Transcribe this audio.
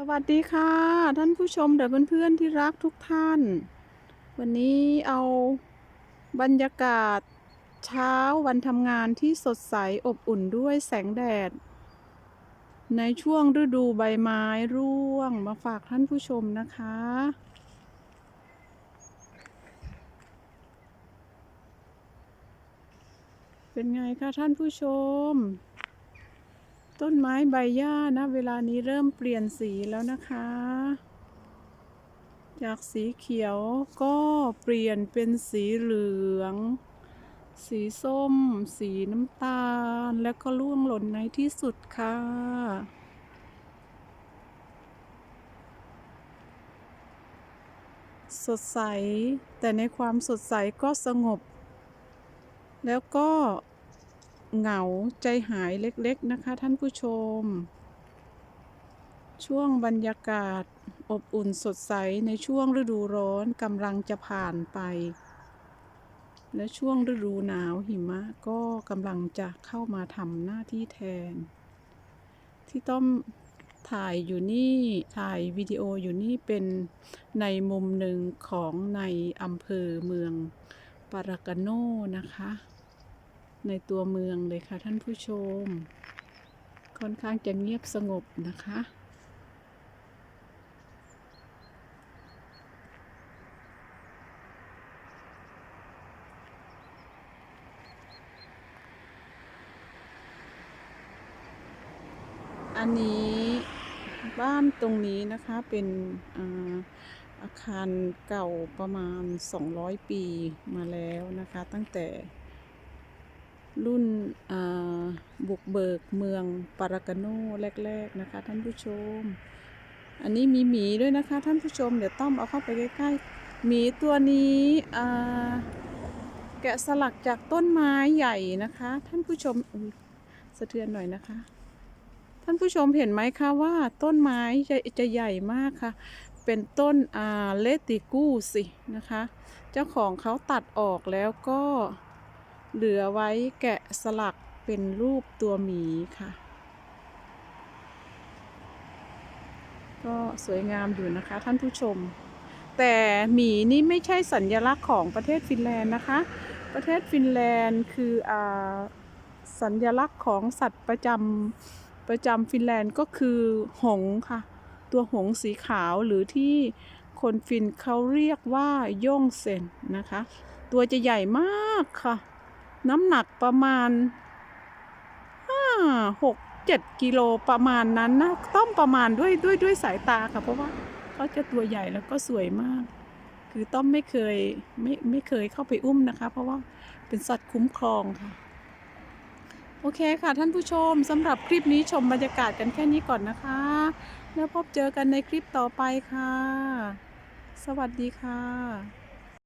สวัสดีค่ะ ท่านผู้ชมและเพื่อนๆที่รักทุกท่าน วันนี้เอาบรรยากาศเช้าวันทำงานที่สดใสอบอุ่นด้วยแสงแดด ในช่วงฤดูใบไม้ร่วงมาฝากท่านผู้ชมนะคะ เป็นไงคะท่านผู้ชม ต้นไม้ใบหญ้านะ เวลานี้เริ่มเปลี่ยนสีแล้วนะคะ จากสีเขียวก็เปลี่ยนเป็นสีเหลือง สีส้ม สีน้ำตาล แล้วก็ร่วงหล่นในที่สุดค่ะสดใส แต่ในความสดใสก็สงบ แล้วก็ เหงาใจหายเล็กๆนะคะ ท่านผู้ชม ช่วงบรรยากาศอบอุ่นสดใสในช่วงฤดูร้อนกำลังจะผ่านไป และช่วงฤดูหนาวหิมะก็กำลังจะเข้ามาทำหน้าที่แทน ที่ต้องถ่ายอยู่นี่ถ่ายวิดีโออยู่นี่เป็นในมุมหนึ่งของในอำเภอเมืองปารากาโนนะคะ ในตัวเมืองเลยค่ะท่านผู้ชม ค่อนข้างจะเงียบสงบนะคะ อันนี้บ้านตรงนี้นะคะเป็นอาอาคารเก่าประมาณ 200 ปีมาแล้วนะคะ ตั้งแต่ รุ่นบุกเบิกเมืองปารากาโนแรก ๆ นะคะ ท่านผู้ชม อันนี้มีหมีด้วยนะคะ ท่านผู้ชม เดี๋ยวต้อมเอาเข้าไปใกล้ๆหมีตัวนี้แกะสลักจากต้นไม้ใหญ่นะคะ ท่านผู้ชมสะเทือนหน่อยนะคะ ท่านผู้ชมเห็นไหมคะว่าต้นไม้จะจะใหญ่มากค่ะ เป็นต้นอาเลติกูสินะคะ เจ้าของเขาตัดออกแล้วก็ เหลือไว้แกะสลักเป็นรูปตัวหมีค่ะ ก็สวยงามอยู่นะคะท่านผู้ชม แต่หมีนี่ไม่ใช่สัญลักษณ์ของประเทศฟินแลนด์นะคะ ประเทศฟินแลนด์คืออสัญลักษณ์ของสัตว์ประจำประจำฟินแลนด์ก็คือหงค่ะ ตัวหงสีขาวหรือที่คนฟินเขาเรียกว่าย่งเซนนะคะ ตัวจะใหญ่มากค่ะ น้ำหนักประมาณห้าหกเจ็ดกิโลประมาณนั้นนะ ต้องประมาณด้วยด้วยด้วยสายตาค่ะ เพราะว่าเขาจะตัวใหญ่แล้วก็สวยมาก คือต้อมไม่เคยไม่ไม่เคยเข้าไปอุ้มนะคะ เพราะว่าเป็นสัตว์คุ้มครองค่ะ โอเคค่ะท่านผู้ชมสำหรับคลิปนี้ชมบรรยากาศกันแค่นี้ก่อนนะคะ แล้วพบเจอกันในคลิปต่อไปค่ะ สวัสดีค่ะ